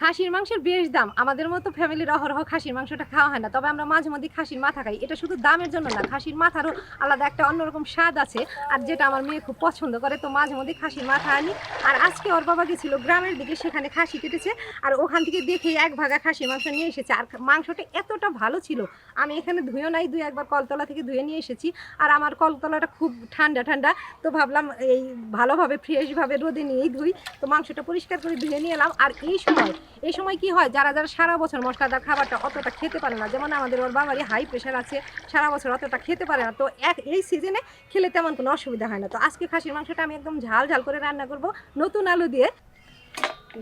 খাসির মাংসের বেশ দাম। আমাদের মতো ফ্যামিলির অহরহ খাসির মাংসটা খাওয়া হয় না। তবে আমরা মাঝে মধ্যে খাসির মাথা খাই। এটা শুধু দামের জন্য না, খাসির মাথারও আলাদা একটা অন্যরকম স্বাদ আছে। আর যেটা আমার মেয়ে খুব পছন্দ করে, তো মাঝে মধ্যে খাসির মাথা আনি। আর আজকে ওর বাবা গেছিল গ্রামের দিকে, সেখানে খাসি কেটেছে। আর ওখান থেকে দেখেই এক ভাগা খাসির মাংস নিয়ে এসেছে। আর মাংসটা এতটা ভালো ছিল, আমি এখানে ধুয়েও নাই দুই একবার কলতলা থেকে ধুয়ে নিয়ে এসেছি। আর আমার কলতলাটা খুব ঠান্ডা ঠান্ডা। তো ভাবলাম এই ভালোভাবে ফ্রেশভাবে রোদে নিয়েই ধুই। তো মাংসটা পরিষ্কার করে ধুয়ে নিয়ে এলাম। আর এই সময় এই সময় কি হয়? যারা যারা সারা বছর মশলাদার খাবারটা অতটা খেতে পারে না, যেমন আমাদের ওর বাবারই হাই প্রেশার আছে, সারা বছর অতটা খেতে পারে না, তো এক, এই সিজনে খেলে তেমন কোনো অসুবিধা হয় না। তো আজকে খাসির মাংসটা আমি একদম ঝাল ঝাল করে রান্না করব। নতুন আলু দিয়ে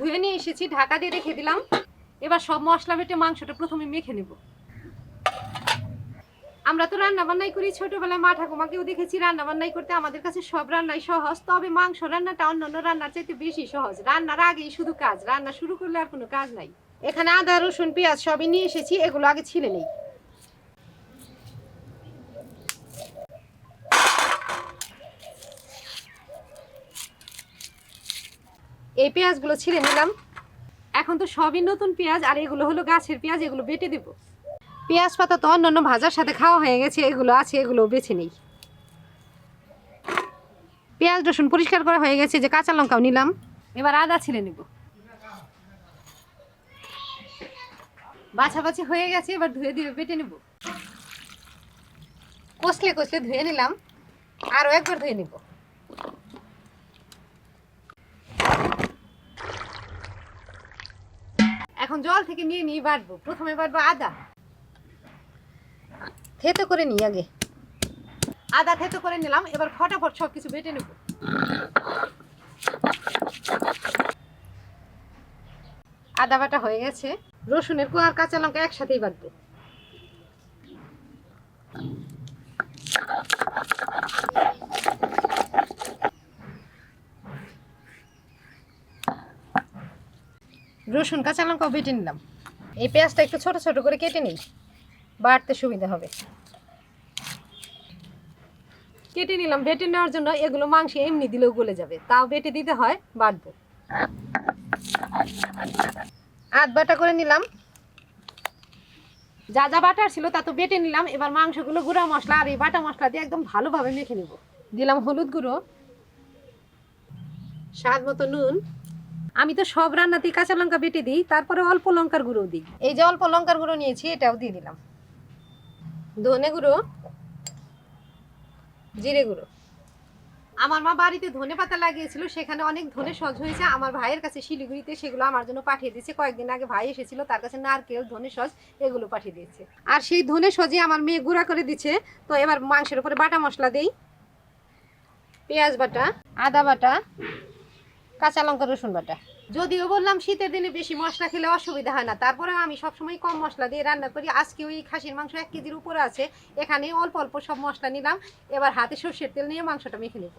ধুয়ে নিয়ে এসেছি, ঢাকা দিয়ে রেখে দিলাম। এবার সব মশলা বেটে মাংসটা প্রথমে মেখে নেব। আমরা তো রান্না বান্নাই করি, ছোটবেলায় মা ঠাকুমাকেও দেখেছি রান্না বান্নাই করতে। আমাদের কাছে সব রান্নাই সহজ, তবে মাংস রান্নাটা অন্যান্য রান্নার চাইতে বেশি সহজ। রান্নার আগেই শুধু কাজ, রান্না শুরু করলে আর কোনো কাজ নাই। এখানে আদা, রসুন, পেঁয়াজ সবই নিয়ে এসেছি, এগুলো আগে ছিলে নেই। এই পেঁয়াজগুলো ছিলে নিলাম। এখন তো সবই নতুন পেঁয়াজ, আর এগুলো হলো গাছের পেঁয়াজ, এগুলো বেটে দেবো। পেঁয়াজ পাতা তো অন্যান্য ভাজার সাথে খাওয়া হয়ে গেছে, এগুলো আছে, এগুলো বেছে নেই। পেঁয়াজ রসুন পরিষ্কার করা হয়ে গেছে, যে কাঁচা লঙ্কাও নিলাম। এবার আদা ছিলে নেব। বাছাবাছি হয়ে গেছে, এবার ধুয়ে দিয়ে বেটে নেব। কষলে কষলে ধুয়ে নিলাম, আরও একবার ধুয়ে নেব। এখন জল থেকে নিয়ে নিয়ে বাটবো, প্রথমে বাটবো আদা। থেতো করে নিই আগে। আদা থেতো করে নিলাম, এবার ফটাফট সব কিছু বেটে নেব। আদা বাটা হয়ে গেছে, রসুনের কুয়ার কাঁচা লঙ্কা একসাথেই বাটবো। রসুন, কাঁচা লঙ্কাও বেটে নিলাম। এই পেঁয়াজটা একটু ছোট ছোট করে কেটে নিই। বাটতে সুবিধা হবে। কেটে নিলাম বেটে নেওয়ার জন্য এগুলো মাংস এমনি দিলেও গলে যাবে তাও বেটে দিতে হয় বাটবো। আধ বাটা করে নিলাম। যা যা বাটার ছিল তা তো বেটে নিলাম এবার মাংসগুলো গুঁড়া মশলা আর এই বাটা মশলা দিয়ে একদম ভালোভাবে মেখে নেব। দিলাম হলুদ গুঁড়ো স্বাদ মতো নুন। আমি তো সব রান্নাতেই কাঁচা লঙ্কা বেটে দিই তারপরে অল্প লঙ্কার গুঁড়ো দিই। এই যে অল্প লঙ্কার গুঁড়ো নিয়েছি এটাও দিয়ে দিলাম। ধনে গুঁড়ো, জিরে গুঁড়ো। আমার মা বাড়িতে ধনে পাতা লাগিয়েছিল, সেখানে অনেক ধনে সজ হয়েছে। আমার ভাইয়ের কাছে শিলিগুড়িতে সেগুলো আমার জন্য পাঠিয়ে দিয়েছে। কয়েকদিন আগে ভাই এসেছিল, তার কাছে নারকেল, ধনে সজ এগুলো পাঠিয়ে দিয়েছে। আর সেই ধনে সজে আমার মেয়ে গুঁড়া করে দিচ্ছে। তো এবার মাংসের উপরে বাটা মশলা দেই। পেঁয়াজ বাটা, আদা বাটা, কাঁচা লঙ্কা রসুন বাটা। যদিও বললাম শীতের দিনে বেশি মশলা খেলে অসুবিধা হয় না। তারপরে আমি সবসময় কম মশলা দিয়ে রান্না করি। আজকে ওই খাসির মাংস এক কেজির উপরে আছে। এখানে অল্প অল্প সব মশলা নিলাম। এবার হাতে সর্ষের তেল নিয়ে মাংসটা মেখে নেব।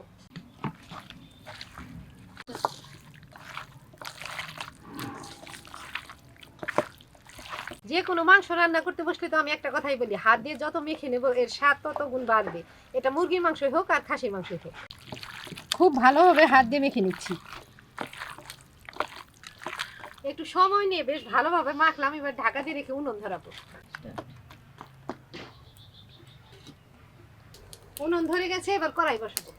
যে কোনো মাংস রান্না করতে বসলে তো আমি একটা কথাই বলি, হাত দিয়ে যত মেখে নেব, এর স্বাদ তত গুণ বাড়বে। এটা মুরগির মাংসই হোক আর খাসির মাংসই হোক। খুব ভালোভাবে হাত দিয়ে মেখে নিচ্ছি। সময় নিয়ে বেশ ভালোভাবে মাখলাম, এবার ঢাকা দিয়ে রেখে উনুন ধরাবো। উনুন ধরে গেছে, এবার কড়াই বসাবো।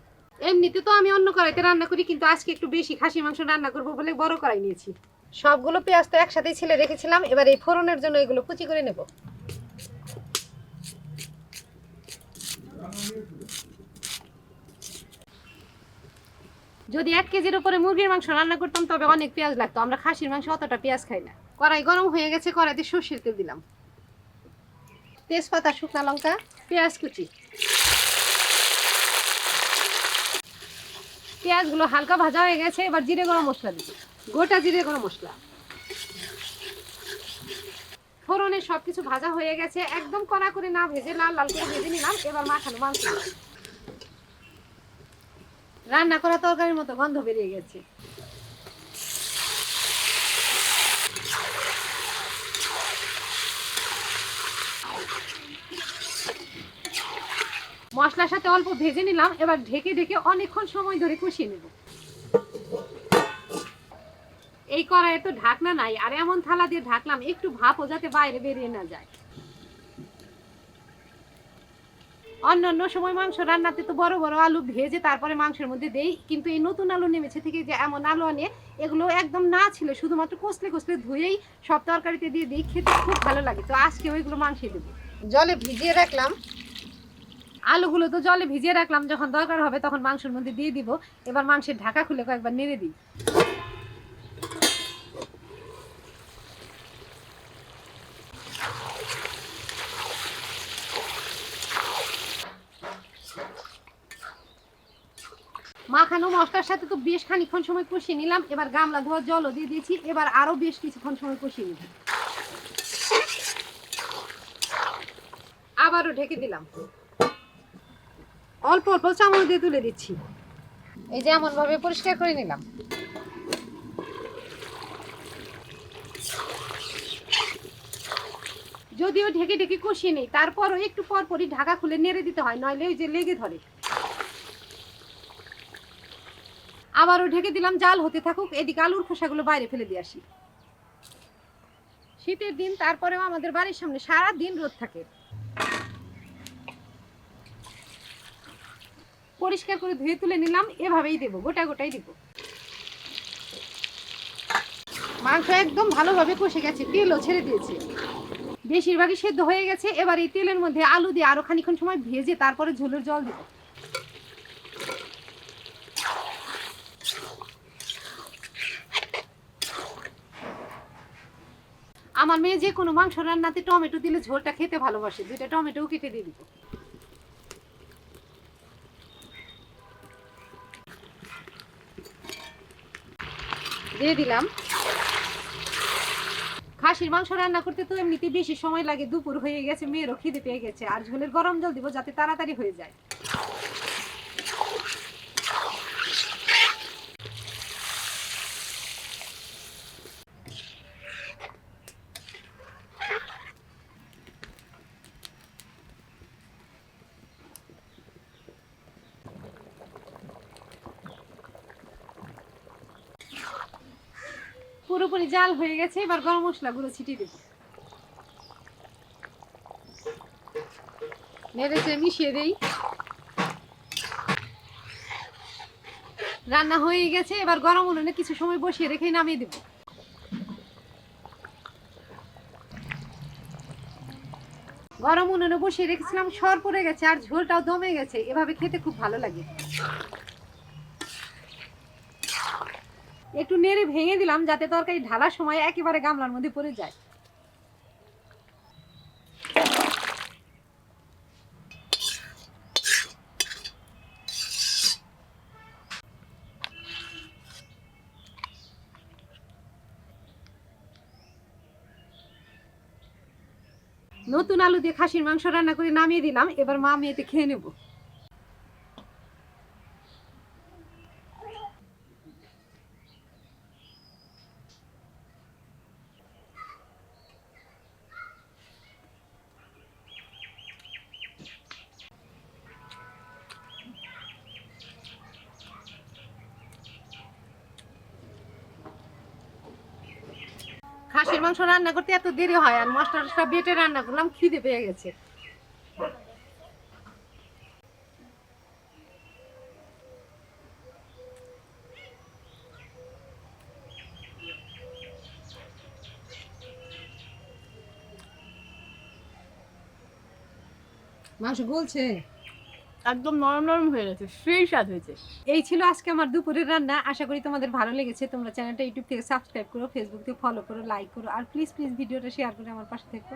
এমনিতে তো আমি অন্য কড়াইতে রান্না করি, কিন্তু আজকে একটু বেশি খাসি মাংস রান্না করব বলে বড় কড়াই নিয়েছি। সবগুলো পেঁয়াজ তো একসাথেই ছেলে রেখেছিলাম, এবার এই ফোড়নের জন্য এগুলো কুচি করে নেব। যদি এক কেজির উপরে মুরগির মাংস রান্না করতাম, তবে অনেক পেঁয়াজ লাগতো। আমরা খাসির মাংস অতটা পেঁয়াজ খাই না। কড়াই গরম হয়ে গেছে, কড়াইতে সর্ষের তেল দিলাম। তেজপাতা, শুকনা লঙ্কা, পেঁয়াজ কুচি। পেঁয়াজগুলো হালকা ভাজা হয়ে গেছে, এবার জিরে গরম মশলা দিচ্ছি গোটা জিরে গরম মশলা। ফোড়নে সব কিছু ভাজা হয়ে গেছে। একদম কড়া করে না ভেজে লাল লাল করে ভেজে নিলাম। এবার মাখানো মাংস। রান্না করা তরকারির মতো গন্ধ বেরিয়ে গেছে। মশলার সাথে অল্প ভেজে নিলাম, এবার ঢেকে ঢেকে অনেকক্ষণ সময় ধরে কষিয়ে নেব। এই কড়াইয়ে তো ঢাকনা নাই, আর এমন থালা দিয়ে ঢাকলাম, একটু ভাপও যাতে বাইরে বেরিয়ে না যায়। অন্যান্য সময় মাংস রান্নাতে তো বড় বড় আলু ভেজে তারপরে মাংসের মধ্যে দেই কিন্তু এই নতুন আলু নেমেছে থেকে যে এমন আলু আনে এগুলো একদম না ছিল শুধুমাত্র কষলে কষলে ধুয়েই সব তরকারিতে দিয়ে দিই খেতে খুব ভালো লাগে। তো আজকে ওইগুলো মাংসে দেবো। জলে ভিজিয়ে রাখলাম। আলুগুলো তো জলে ভিজিয়ে রাখলাম যখন দরকার হবে তখন মাংসের মধ্যে দিয়ে দিব। এবার মাংসের ঢাকা খুলে কয়েকবার নেড়ে দিই। মাখানো মশলার সাথে তো বেশ খানিক্ষণ সময় কষিয়ে নিলাম। এবার গামলা ধোয়া জলও দিয়ে দিয়েছি। এবার আরও বেশ কিছুক্ষণ সময় কষিয়ে নিব। আবারও ঢেকে দিলাম। অল্প অল্প চামচ দিয়ে তুলে দিচ্ছি। এই যে এমন ভাবে পরিষ্কার করে নিলাম। যদিও ঢেকে ঢেকে কষিয়ে নেই, তারপরও একটু পরপরই ঢাকা খুলে নেড়ে দিতে হয়, নইলে ওই যে লেগে ধরে। আবারও ঢেকে দিলাম, জাল হতে থাকুক, এদিকে আলুর খোসাগুলো বাইরে ফেলে দিয়ে আসি। শীতের দিন, তারপরেও আমাদের বাড়ির সামনে সারা দিন রোদ থাকে। পরিষ্কার করে ধুয়ে তুলে নিলাম, এভাবেই দেবো, গোটা গোটাই দিব। মাংস একদম ভালোভাবে কষে গেছে, তেলও ছেড়ে দিয়েছে। বেশিরভাগই সেদ্ধ হয়ে গেছে, এবার এই তেলের মধ্যে আলু দিয়ে আরও খানিক্ষণ সময় ভেজে তারপরে ঝোলের জল দিব। আমার মেয়ে যে কোনো মাংস রান্নাতে টমেটো দিলে ঝোলটা খেতে ভালোবাসে। দুইটা টমেটোও কেটে দিয়ে দিব। দিয়ে দিলাম। খাসির মাংস রান্না করতে তো এমনিতে বেশি সময় লাগে। দুপুর হয়ে গেছে, মেয়েরও খিদে পেয়ে গেছে। আর ঝোলের গরম জল দিব যাতে তাড়াতাড়ি হয়ে যায়। পুরোপুরি জাল হয়ে গেছে, এবার গরম মশলা গুলো ছিটিয়ে দেবো। নেড়েছে মিশিয়ে দেই। রান্না হয়ে গেছে, এবার গরম উনুনে কিছু সময় বসিয়ে রেখে নামিয়ে দেবো। গরম উনুনে বসিয়ে রেখেছিলাম, সর পড়ে গেছে আর ঝোলটাও দমে গেছে, এভাবে খেতে খুব ভালো লাগে। একটু নেড়ে ভেঙে দিলাম যাতে তরকারি ঢালার সময় একেবারে গামলার মধ্যে পড়ে যায়। নতুন আলু দিয়ে খাসির মাংস রান্না করে নামিয়ে দিলাম, এবার মা মেয়েতে খেয়ে নেব। খাসির মাংস রান্না করতে এত দেরি হয় আর মশলা টশলা বেটে রান্না করলাম, খিদে পেয়ে গেছে। মাংস গলছে। একদম নরম নরম হয়ে গেছে, সেই স্বাদ হয়েছে। এই ছিল আজকে আমার দুপুরের রান্না। আশা করি তোমাদের ভালো লেগেছে। তোমরা চ্যানেলটা ইউটিউব থেকে সাবস্ক্রাইব করো ফেসবুক থেকে ফলো করো লাইক করো, আর প্লিজ প্লিজ ভিডিওটা শেয়ার করে আমার পাশে থেকো।